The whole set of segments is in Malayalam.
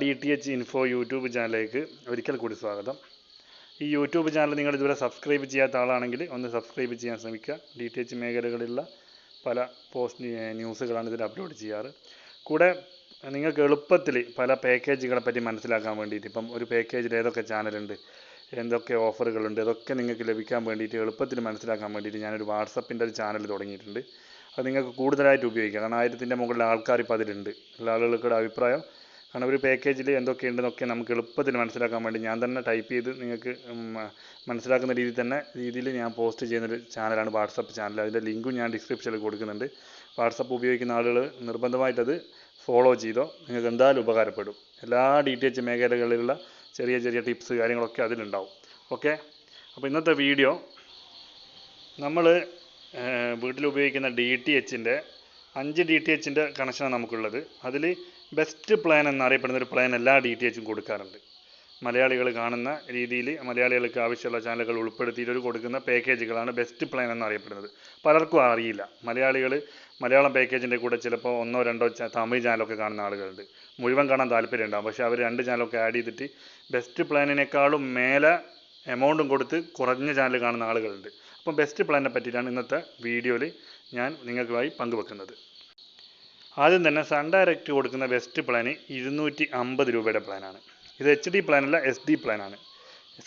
D T H info YouTube ചാനലിലേക്ക് ഒരിക്കൽ കൂടി സ്വാഗതം. ഈ യൂട്യൂബ് ചാനൽ നിങ്ങൾ ഇതുവരെ സബ്സ്ക്രൈബ് ചെയ്യാത്ത ആളാണെങ്കിൽ ഒന്ന് സബ്സ്ക്രൈബ് ചെയ്യാൻ ശ്രമിക്കുക. ഡി ടി എച്ച് മേഖലകളിലുള്ള പല പോസ്റ്റ് ന്യൂസുകളാണ് ഇതിൽ അപ്ലോഡ് ചെയ്യാറ്. കൂടെ നിങ്ങൾക്ക് എളുപ്പത്തിൽ പല പാക്കേജുകളെ പറ്റി മനസ്സിലാക്കാൻ വേണ്ടിയിട്ട് ഇപ്പം ഒരു പാക്കേജിൽ ഏതൊക്കെ ചാനലുണ്ട് എന്തൊക്കെ ഓഫറുകളുണ്ട് ഇതൊക്കെ നിങ്ങൾക്ക് ലഭിക്കാൻ വേണ്ടിയിട്ട് എളുപ്പത്തിൽ മനസ്സിലാക്കാൻ വേണ്ടിയിട്ട് ഞാനൊരു വാട്സപ്പിന്റെ ഒരു ചാനൽ തുടങ്ങിയിട്ടുണ്ട്. അത് നിങ്ങൾക്ക് കൂടുതലായിട്ട് ഉപയോഗിക്കാം. കാരണം ആയിരത്തിന്റെ മുകളിൽ ആൾക്കാർ ഇപ്പോൾ അതിലുണ്ട്. എല്ലാ ആളുകളുടെ അഭിപ്രായം കാരണം ഒരു പാക്കേജിൽ എന്തൊക്കെയുണ്ടെന്നൊക്കെ നമുക്ക് എളുപ്പത്തിൽ മനസ്സിലാക്കാൻ വേണ്ടി ഞാൻ തന്നെ ടൈപ്പ് ചെയ്ത് നിങ്ങൾക്ക് മനസ്സിലാക്കുന്ന രീതിയിൽ തന്നെ രീതിയിൽ ഞാൻ പോസ്റ്റ് ചെയ്യുന്നൊരു ചാനലാണ് വാട്സപ്പ് ചാനൽ അതിന്റെ ലിങ്കും ഞാൻ ഡിസ്ക്രിപ്ഷനിൽ കൊടുക്കുന്നുണ്ട്. വാട്സപ്പ് ഉപയോഗിക്കുന്ന ആളുകൾ നിർബന്ധമായിട്ടത് ഫോളോ ചെയ്തോ നിങ്ങൾക്ക് എന്തായാലും ഉപകാരപ്പെടും. എല്ലാ ഡി ടി എച്ച് മേഖലകളിലുള്ള ചെറിയ ചെറിയ ടിപ്സ് കാര്യങ്ങളൊക്കെ അതിലുണ്ടാവും. ഓക്കെ അപ്പോൾ ഇന്നത്തെ വീഡിയോ നമ്മൾ വീട്ടിൽ ഉപയോഗിക്കുന്ന ഡി ടി എച്ചിന്റെ അഞ്ച് ഡി ടി എച്ചിന്റെ കണക്ഷനാണ് നമുക്കുള്ളത്. അതിൽ ബെസ്റ്റ് പ്ലാൻ എന്നറിയപ്പെടുന്ന ഒരു പ്ലാൻ എല്ലാ ഡി ടി എച്ചും കൊടുക്കാറുണ്ട്. മലയാളികൾ കാണുന്ന രീതിയിൽ മലയാളികൾക്ക് ആവശ്യമുള്ള ചാനലുകൾ ഉൾപ്പെടുത്തിയിട്ട് കൊടുക്കുന്ന പാക്കേജുകളാണ് ബെസ്റ്റ് പ്ലാൻ എന്നറിയപ്പെടുന്നത്. പലർക്കും അറിയില്ല. മലയാളികൾ മലയാളം പാക്കേജിന്റെ കൂടെ ചിലപ്പോൾ ഒന്നോ രണ്ടോ തമിഴ് ചാനലൊക്കെ കാണുന്ന ആളുകളുണ്ട്. മുഴുവൻ കാണാൻ താല്പര്യം ഉണ്ടാകും പക്ഷേ അവർ രണ്ട് ചാനലൊക്കെ ആഡ് ചെയ്തിട്ട് ബെസ്റ്റ് പ്ലാനിനേക്കാളും മേലെ എമൗണ്ടും കൊടുത്ത് കുറഞ്ഞ ചാനൽ കാണുന്ന ആളുകളുണ്ട്. അപ്പം ബെസ്റ്റ് പ്ലാനിനെ പറ്റിയിട്ടാണ് ഇന്നത്തെ വീഡിയോയിൽ ഞാൻ നിങ്ങൾക്കായി പങ്കുവെക്കുന്നത്. ആദ്യം തന്നെ സൺ ഡയറക്റ്റ് കൊടുക്കുന്ന ബെസ്റ്റ് പ്ലാന് ഇരുന്നൂറ്റി അമ്പത് രൂപയുടെ പ്ലാനാണ് ഇത് എച്ച് ഡി പ്ലാനല്ല എസ് ഡി പ്ലാനാണ്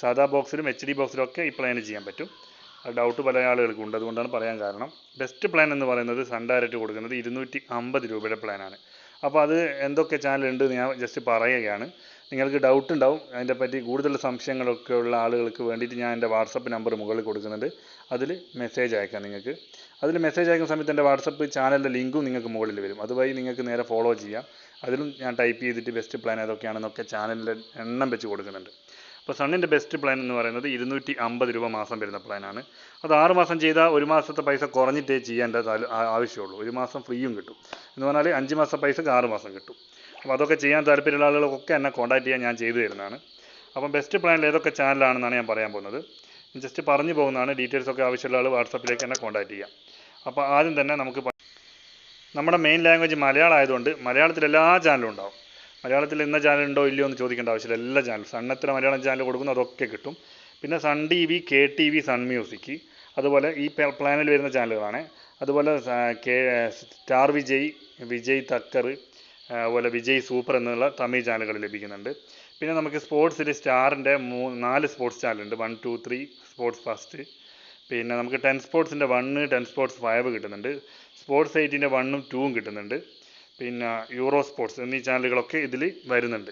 സാധാ ബോക്സിലും എച്ച് ഡി ബോക്സിലും ഒക്കെ ഈ പ്ലാന് ചെയ്യാൻ പറ്റും. അത് ഡൗട്ട് പല ആളുകൾക്കും ഉണ്ട്. അതുകൊണ്ടാണ് പറയാൻ കാരണം. ബെസ്റ്റ് പ്ലാൻ എന്ന് പറയുന്നത് സൺ ഡയറക്റ്റ് കൊടുക്കുന്നത് ഇരുന്നൂറ്റി അമ്പത് രൂപയുടെ പ്ലാനാണ് അപ്പോൾ അത് എന്തൊക്കെ ചാനലുണ്ട് ഞാൻ ജസ്റ്റ് പറയുകയാണ്. നിങ്ങൾക്ക് ഡൗട്ട് ഉണ്ടാവും. അതിനെ പറ്റി കൂടുതൽ സംശയങ്ങളൊക്കെ ഉള്ള ആളുകൾക്ക് വേണ്ടിയിട്ട് ഞാൻ എന്റെ വാട്സപ്പ് നമ്പർ മുകളിൽ കൊടുക്കുന്നുണ്ട്. അതിൽ മെസ്സേജ് അയക്കാം നിങ്ങൾക്ക്. അതിൽ മെസ്സേജ് അയക്കുന്ന സമയത്ത് എന്റെ വാട്സപ്പ് ചാനലിന്റെ ലിങ്കും നിങ്ങൾക്ക് മുകളിൽ വരും. അതുവഴി നിങ്ങൾക്ക് നേരെ ഫോളോ ചെയ്യാം. അതിലും ഞാൻ ടൈപ്പ് ചെയ്തിട്ട് ബെസ്റ്റ് പ്ലാൻ ഏതൊക്കെയാണെന്നൊക്കെ ചാനലിന്റെ എണ്ണം വെച്ച് കൊടുക്കുന്നുണ്ട്. അപ്പോൾ സണ്ണിന്റെ ബെസ്റ്റ് പ്ലാൻ എന്ന് പറയുന്നത് ഇരുന്നൂറ്റി അമ്പത് രൂപ മാസം വരുന്ന പ്ലാനാണ് അത് ആറ് മാസം ചെയ്താൽ ഒരു മാസത്തെ പൈസ കുറഞ്ഞിട്ടേ ചെയ്യേണ്ട ആവശ്യമുള്ളൂ. ഒരു മാസം ഫ്രീയും കിട്ടും. എന്ന് പറഞ്ഞാൽ അഞ്ച് മാസം പൈസക്ക് ആറ് മാസം കിട്ടും. അപ്പോൾ അതൊക്കെ ചെയ്യാൻ താല്പര്യമുള്ള ആളുകളൊക്കെ എന്നെ കോൺടാക്ട് ചെയ്യാൻ ഞാൻ ചെയ്തു തരുന്നതാണ്. അപ്പം ബെസ്റ്റ് പ്ലാനിൽ ഏതൊക്കെ ചാനലാണെന്നാണ് ഞാൻ പറയാൻ പോകുന്നത്. ജസ്റ്റ് പറഞ്ഞു പോകുന്നതാണ് ഡീറ്റെയിൽസ് ഒക്കെ ആവശ്യമുള്ള ആൾ വാട്സപ്പിലേക്ക് എന്നെ കോൺടാക്ട് ചെയ്യാം. അപ്പോൾ ആദ്യം തന്നെ നമുക്ക് നമ്മുടെ മെയിൻ ലാംഗ്വേജ് മലയാളം ആയതുകൊണ്ട് മലയാളത്തിൽ എല്ലാ ചാനലും ഉണ്ടാവും. മലയാളത്തിൽ ഇന്ന ചാനൽ ഉണ്ടോ ഇല്ലയോ എന്ന് ചോദിക്കേണ്ട ആവശ്യമില്ല. എല്ലാ ചാനലും സണ്ണത്ര മലയാളം ചാനൽ കൊടുക്കുന്നു അതൊക്കെ കിട്ടും. പിന്നെ Sun T V K T V Sun music. അതുപോലെ ഈ പ്ലാനിൽ വരുന്ന ചാനലുകളാണ് അതുപോലെ കെ സ്റ്റാർ വിജയ് വിജയ് തക്കർ അതുപോലെ വിജയ് സൂപ്പർ എന്നുള്ള തമിഴ് ചാനലുകൾ ലഭിക്കുന്നുണ്ട്. പിന്നെ നമുക്ക് സ്പോർട്സിൽ സ്റ്റാറിന്റെ മൂ നാല് സ്പോർട്സ് ചാനലുണ്ട് one two three sports first പിന്നെ നമുക്ക് ടെൻ സ്പോർട്സിന്റെ വണ്ണ് ടെൻ സ്പോർട്സ് ഫൈവ് കിട്ടുന്നുണ്ട്. സ്പോർട്സ് എയ്റ്റിന്റെ വണ്ണും ടൂവും കിട്ടുന്നുണ്ട്. പിന്നെ യൂറോ സ്പോർട്സ് എന്നീ ചാനലുകളൊക്കെ ഇതിൽ വരുന്നുണ്ട്.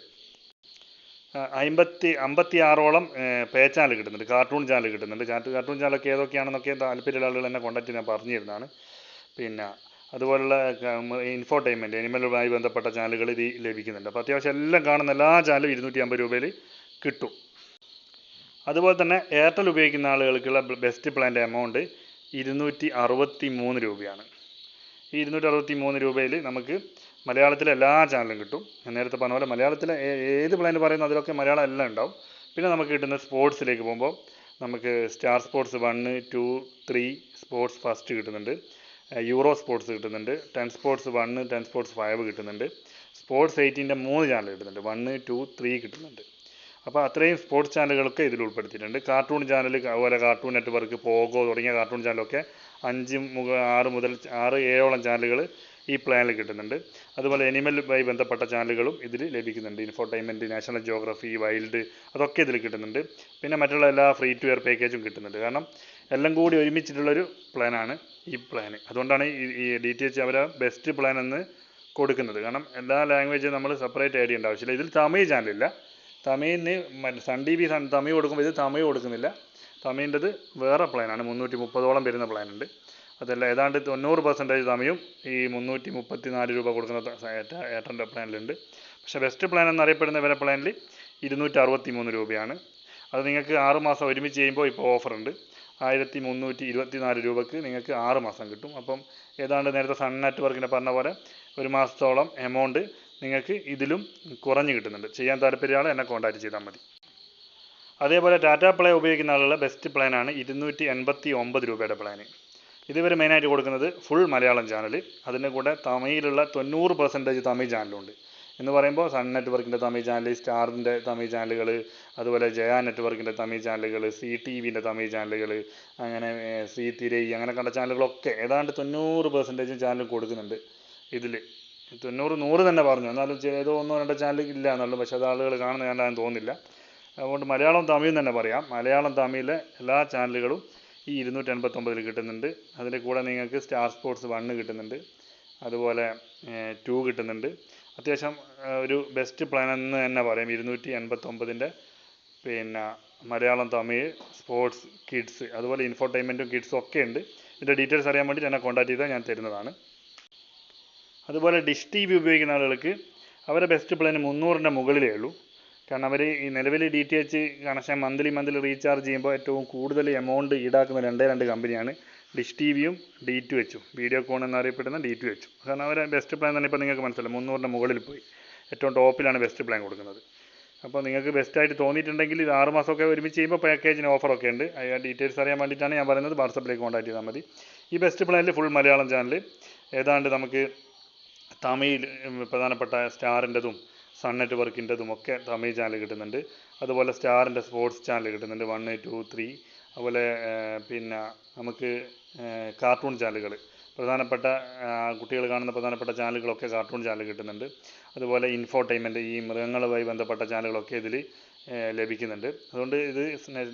അമ്പത്തി അമ്പത്തി ആറോളം പേ ചാനൽ കിട്ടുന്നുണ്ട്. കാർട്ടൂൺ ചാനൽ കിട്ടുന്നുണ്ട്. കാർട്ടൂൺ ചാനലൊക്കെ ഏതൊക്കെയാണെന്നൊക്കെ താല്പര്യമുള്ള ആളുകൾ എന്നെ കോൺടാക്ട് ഞാൻ പറഞ്ഞു തരുന്നതാണ് പിന്നെ അതുപോലുള്ള ഇൻഫോർടൈൻമെന്റ് അനിമലുമായി ബന്ധപ്പെട്ട ചാനലുകൾ ഇത് ലഭിക്കുന്നുണ്ട്. അപ്പോൾ അത്യാവശ്യം എല്ലാം കാണുന്ന എല്ലാ ചാനലും ഇരുന്നൂറ്റി അമ്പത് രൂപയിൽ കിട്ടും. അതുപോലെ തന്നെ എയർടെൽ ഉപയോഗിക്കുന്ന ആളുകൾക്കുള്ള ബെസ്റ്റ് പ്ലാന്റെ എമൗണ്ട് ഇരുന്നൂറ്റി അറുപത്തി മൂന്ന് രൂപയാണ്. ഈ ഇരുന്നൂറ്റി അറുപത്തി മൂന്ന് രൂപയിൽ നമുക്ക് മലയാളത്തിലെ എല്ലാ ചാനലും കിട്ടും. ഞാൻ നേരത്തെ പറഞ്ഞ പോലെ മലയാളത്തിലെ ഏത് പ്ലാൻ പറയുന്നു അതിലൊക്കെ മലയാളം എല്ലാം ഉണ്ടാവും. പിന്നെ നമുക്ക് കിട്ടുന്ന സ്പോർട്സിലേക്ക് പോകുമ്പോൾ നമുക്ക് star sports one two three sports first കിട്ടുന്നുണ്ട്. യൂറോ സ്പോർട്സ് കിട്ടുന്നുണ്ട്. Ten sports one ten sports five കിട്ടുന്നുണ്ട്. സ്പോർട്സ് എയ്റ്റീന്റെ മൂന്ന് ചാനൽ കിട്ടുന്നുണ്ട്. വണ്ണ് ടു ത്രീ കിട്ടുന്നുണ്ട്. അപ്പോൾ അത്രയും സ്പോർട്സ് ചാനലുകളൊക്കെ ഇതിൽ ഉൾപ്പെടുത്തിയിട്ടുണ്ട്. കാർട്ടൂൺ ചാനൽ അതുപോലെ കാർട്ടൂൺ നെറ്റ്വർക്ക് പോഗോ തുടങ്ങിയ കാർട്ടൂൺ ചാനലൊക്കെ അഞ്ച് മുക ആറ് മുതൽ ആറ് ഏഴോളം ചാനലുകൾ ഈ പ്ലാനിൽ കിട്ടുന്നുണ്ട്. അതുപോലെ എനിമലുമായി ബന്ധപ്പെട്ട ചാനലുകളും ഇതിൽ ലഭിക്കുന്നുണ്ട്. ഇൻഫോർടൈൻമെന്റ് നാഷണൽ ജോഗ്രഫി വൈൽഡ് അതൊക്കെ ഇതിൽ കിട്ടുന്നുണ്ട്. പിന്നെ മറ്റുള്ള എല്ലാ ഫ്രീ ടു എയർ പാക്കേജും കിട്ടുന്നുണ്ട്. കാരണം എല്ലാം കൂടി ഒരുമിച്ചിട്ടുള്ളൊരു പ്ലാനാണ് ഈ പ്ലാൻ അതുകൊണ്ടാണ് ഈ ഡി ടി എച്ച് അവരെ ബെസ്റ്റ് പ്ലാൻ എന്ന് കൊടുക്കുന്നത്. കാരണം എല്ലാ ലാംഗ്വേജും നമ്മൾ സെപ്പറേറ്റ് ആയി ചെയ്യേണ്ട ആവശ്യമില്ല. ഇതിൽ തമിഴ് ചാനലില്ല തമിഴിന് Sun T V Sun Tamil കൊടുക്കുമ്പോൾ ഇത് തമിഴ് കൊടുക്കുന്നില്ല. തമിഴിന്റെത് വേറെ പ്ലാനാണ് മുന്നൂറ്റി മുപ്പതോളം വരുന്ന പ്ലാനുണ്ട് അതല്ല ഏതാണ്ട് തൊണ്ണൂറ് പെർസെന്റേജ് സമയം ഈ മുന്നൂറ്റി മുപ്പത്തി നാല് രൂപ കൊടുക്കുന്ന എയർടെലിന്റെ പ്ലാനിലുണ്ട്. പക്ഷേ ബെസ്റ്റ് പ്ലാൻ എന്നറിയപ്പെടുന്ന ഇവരെ പ്ലാനിൽ ഇരുന്നൂറ്റി അറുപത്തി മൂന്ന് രൂപയാണ്. അത് നിങ്ങൾക്ക് ആറ് മാസം ഒരുമിച്ച് ചെയ്യുമ്പോൾ ഇപ്പോൾ ഓഫറുണ്ട് ആയിരത്തി മുന്നൂറ്റി ഇരുപത്തി നാല് രൂപക്ക് നിങ്ങൾക്ക് ആറ് മാസം കിട്ടും. അപ്പം ഏതാണ്ട് നേരത്തെ സൺ നെറ്റ്വർക്കിനെ പറഞ്ഞ പോലെ ഒരു മാസത്തോളം എമൗണ്ട് നിങ്ങൾക്ക് ഇതിലും കുറഞ്ഞ് കിട്ടുന്നുണ്ട്. ചെയ്യാൻ താല്പര്യമുള്ള എന്നെ കോൺടാക്റ്റ് ചെയ്താൽ മതി. അതേപോലെ ടാറ്റ പ്ലേ ഉപയോഗിക്കുന്ന ആളുകളുടെ ബെസ്റ്റ് പ്ലാനാണ് ഇരുന്നൂറ്റി എൺപത്തി ഒമ്പത് രൂപയുടെ പ്ലാന് ഇതിവർ മെയിനായിട്ട് കൊടുക്കുന്നത് ഫുൾ മലയാളം ചാനൽ അതിന്റെ കൂടെ തമിഴിലുള്ള തൊണ്ണൂറ് പെർസെന്റേജ് തമിഴ് ചാനലുണ്ട് എന്ന് പറയുമ്പോൾ സൺ നെറ്റ്വർക്കിന്റെ തമിഴ് ചാനൽ സ്റ്റാറിന്റെ തമിഴ് ചാനലുകൾ അതുപോലെ ജയ നെറ്റ്വർക്കിന്റെ തമിഴ് ചാനലുകൾ സി ടി വിന്റെ തമിഴ് ചാനലുകൾ അങ്ങനെ സി തിരൈ അങ്ങനെ കണ്ട ചാനലുകളൊക്കെ ഏതാണ്ട് തൊണ്ണൂറ് പെർസെന്റേജ് ചാനൽ കൊടുക്കുന്നുണ്ട് ഇതിൽ തൊണ്ണൂറ് നൂറ് തന്നെ പറഞ്ഞു. എന്നാലും ഏതോ ഒന്നോ രണ്ടോ ചാനൽ ഇല്ല എന്നുള്ളൂ. പക്ഷേ അത് ആളുകൾ കാണുന്ന കണ്ടാൻ തോന്നുന്നില്ല അതുകൊണ്ട് മലയാളം തമിഴ് തന്നെ പറയാം. മലയാളം തമിഴിലെ എല്ലാ ചാനലുകളും ഈ ഇരുന്നൂറ്റി എൺപത്തൊമ്പതിൽ കിട്ടുന്നുണ്ട്. അതിന്റെ കൂടെ നിങ്ങൾക്ക് സ്റ്റാർ സ്പോർട്സ് വണ്ണ് കിട്ടുന്നുണ്ട്. അതുപോലെ ടു കിട്ടുന്നുണ്ട്. അത്യാവശ്യം ഒരു ബെസ്റ്റ് പ്ലാൻ എന്ന് തന്നെ പറയാം. ഇരുന്നൂറ്റി എൺപത്തൊമ്പതിന്റെ പിന്നെ മലയാളം തമിഴ് സ്പോർട്സ് കിഡ്സ് അതുപോലെ ഇൻഫോർടൈൻമെന്റും കിഡ്സും ഒക്കെ ഉണ്ട്. ഇതിന്റെ ഡീറ്റെയിൽസ് അറിയാൻ വേണ്ടി എന്നെ കോൺടാക്ട് ചെയ്താൽ ഞാൻ തരുന്നതാണ്. അതുപോലെ ഡിഷ് ടി വി ഉപയോഗിക്കുന്ന ആളുകൾക്ക് അവരുടെ ബെസ്റ്റ് പ്ലാൻ മുന്നൂറിന്റെ മുകളിലേ ഉള്ളൂ. കാരണം അവർ ഈ നിലവിൽ D T H connection monthly monthly recharge ചെയ്യുമ്പോൾ ഏറ്റവും കൂടുതൽ എമൗണ്ട് ഈടാക്കുന്ന രണ്ടേ രണ്ട് കമ്പനിയാണ് ഡിഷ് ടി വിയും ഡി ടു എച്ചും വീഡിയോകോൺ എന്നറിയപ്പെടുന്ന ഡി ടു എച്ചും കാരണം അവരെ ബെസ്റ്റ് പ്ലാൻ തന്നെ ഇപ്പോൾ നിങ്ങൾക്ക് മനസ്സിലായി. മുന്നൂറിന്റെ മുകളിൽ പോയി. ഏറ്റവും ടോപ്പിലാണ് ബെസ്റ്റ് പ്ലാൻ കൊടുക്കുന്നത്. അപ്പോൾ നിങ്ങൾക്ക് ബെസ്റ്റായിട്ട് തോന്നിയിട്ടുണ്ടെങ്കിൽ ഇത് ആറ് മാസമൊക്കെ ഒരുമിച്ച് ചെയ്യുമ്പോൾ പാക്കേജിന് ഓഫറൊക്കെ ഉണ്ട്. അതിന്റെ ഡീറ്റെയിൽസ് അറിയാൻ വേണ്ടിയിട്ടാണ് ഞാൻ പറയുന്നത്. വാട്സപ്പിലേക്ക് കോൺടാക്ട് ചെയ്താൽ മതി. ഈ ബെസ്റ്റ് പ്ലാനിൽ ഫുൾ മലയാളം ചാനൽ ഏതാണ്ട് നമുക്ക് തമിഴ് പ്രധാനപ്പെട്ട സ്റ്റാറിന്റെതും സൺ നെറ്റ്വർക്കിന്റെതുമൊക്കെ തമിഴ് ചാനൽ കിട്ടുന്നുണ്ട്. അതുപോലെ സ്റ്റാറിന്റെ സ്പോർട്സ് ചാനൽ കിട്ടുന്നുണ്ട് വൺ ടു ത്രീ അതുപോലെ പിന്നെ നമുക്ക് കാർട്ടൂൺ ചാനലുകൾ പ്രധാനപ്പെട്ട കുട്ടികൾ കാണുന്ന പ്രധാനപ്പെട്ട ചാനലുകളൊക്കെ കാർട്ടൂൺ ചാനൽ കിട്ടുന്നുണ്ട്. അതുപോലെ ഇൻഫോർടൈൻമെന്റ് ഈ മൃഗങ്ങളുമായി ബന്ധപ്പെട്ട ചാനലുകളൊക്കെ ഇതിൽ ലഭിക്കുന്നുണ്ട്. അതുകൊണ്ട് ഇത്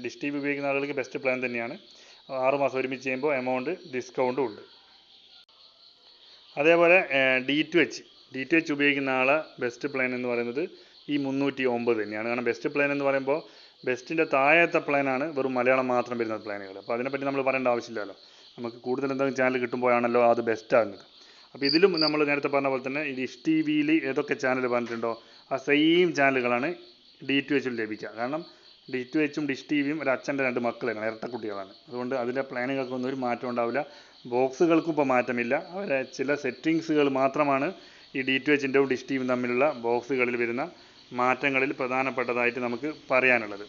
ഡിഷ് ടി വി ഉപയോഗിക്കുന്ന ആളുകൾക്ക് ബെസ്റ്റ് പ്ലാൻ തന്നെയാണ്. ആറുമാസം ഒരുമിച്ച് ചെയ്യുമ്പോൾ എമൗണ്ട് ഡിസ്കൗണ്ടും ഉണ്ട്. അതേപോലെ D two H D T H ഉപയോഗിക്കുന്ന ആളെ ബെസ്റ്റ് പ്ലാൻ എന്ന് പറയുന്നത് ഈ മുന്നൂറ്റി ഒമ്പത് തന്നെയാണ്. കാരണം ബെസ്റ്റ് പ്ലാൻ എന്ന് പറയുമ്പോൾ ബെസ്റ്റിന്റെ താഴത്തെ പ്ലാനാണ് വെറും മലയാളം മാത്രം വരുന്ന പ്ലാനുകൾ അപ്പോൾ അതിനെപ്പറ്റി നമ്മൾ പറയേണ്ട ആവശ്യമില്ലല്ലോ. നമുക്ക് കൂടുതൽ എന്തെങ്കിലും ചാനൽ കിട്ടുമ്പോഴാണല്ലോ അത് ബെസ്റ്റ് ആകുന്നത്. അപ്പോൾ ഇതിലും നമ്മൾ നേരത്തെ പറഞ്ഞ പോലെ തന്നെ ഈ ഡിഷ് ടി വിയിൽ ഏതൊക്കെ ചാനൽ പറഞ്ഞിട്ടുണ്ടോ ആ സെയിം ചാനലുകളാണ് ഡി ടു എച്ചും ലഭിക്കുക. കാരണം ഡി ടു എച്ചും ഡിഷ് ടി വിയും ഒരു അച്ഛന്റെ രണ്ട് മക്കളാണ് ഇരട്ടക്കുട്ടികളാണ്. അതുകൊണ്ട് അതിലെ പ്ലാനുകൾക്കൊന്നും ഒരു മാറ്റം ഉണ്ടാവില്ല. ബോക്സുകൾക്കും ഇപ്പോൾ മാറ്റമില്ല. അവരെ ചില സെറ്റിങ്സുകൾ മാത്രമാണ് ഈ ഡി ടു എച്ചിന്റെയും ഡിഷ് ടി വിയും തമ്മിലുള്ള ബോക്സുകളിൽ വരുന്ന മാറ്റങ്ങളിൽ പ്രധാനപ്പെട്ടതായിട്ട് നമുക്ക് പറയാനുള്ളത്.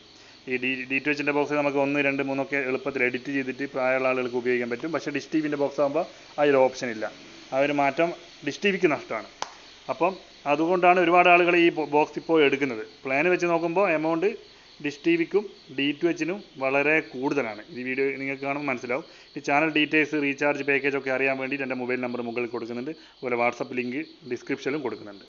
ഈ ഡി ഡി ടു എച്ചിന്റെ ബോക്സ് നമുക്ക് ഒന്ന് രണ്ട് മൂന്നൊക്കെ എളുപ്പത്തിൽ എഡിറ്റ് ചെയ്തിട്ട് പ്രായമുള്ള ആളുകൾക്ക് ഉപയോഗിക്കാൻ പറ്റും. പക്ഷേ ഡിഷ് ടി വിന്റെ ബോക്സ് ആകുമ്പോൾ അതിൽ ഓപ്ഷൻ ഇല്ല. ആ ഒരു മാറ്റം ഡിഷ് ടി വിക്ക് നഷ്ടമാണ്. അപ്പം അതുകൊണ്ടാണ് ഒരുപാട് ആളുകൾ ഈ ബോക്സ് ഇപ്പോൾ എടുക്കുന്നത്. പ്ലാൻ വെച്ച് നോക്കുമ്പോൾ എമൗണ്ട് ഡിഷ് ടി വിക്കും ഡി ടു എച്ചിനും വളരെ കൂടുതലാണ്. ഈ വീഡിയോ നിങ്ങൾക്ക് കാണുമ്പോൾ മനസ്സിലാവും. ഈ ചാനൽ ഡീറ്റെയിൽസ് റീചാർജ് പാക്കേജ് ഒക്കെ അറിയാൻ വേണ്ടിയിട്ട് എന്റെ മൊബൈൽ നമ്പർ മുകളിൽ കൊടുക്കുന്നുണ്ട്. അതുപോലെ വാട്സപ്പ് ലിങ്ക് ഡിസ്ക്രിപ്ഷനിലും കൊടുക്കുന്നുണ്ട്.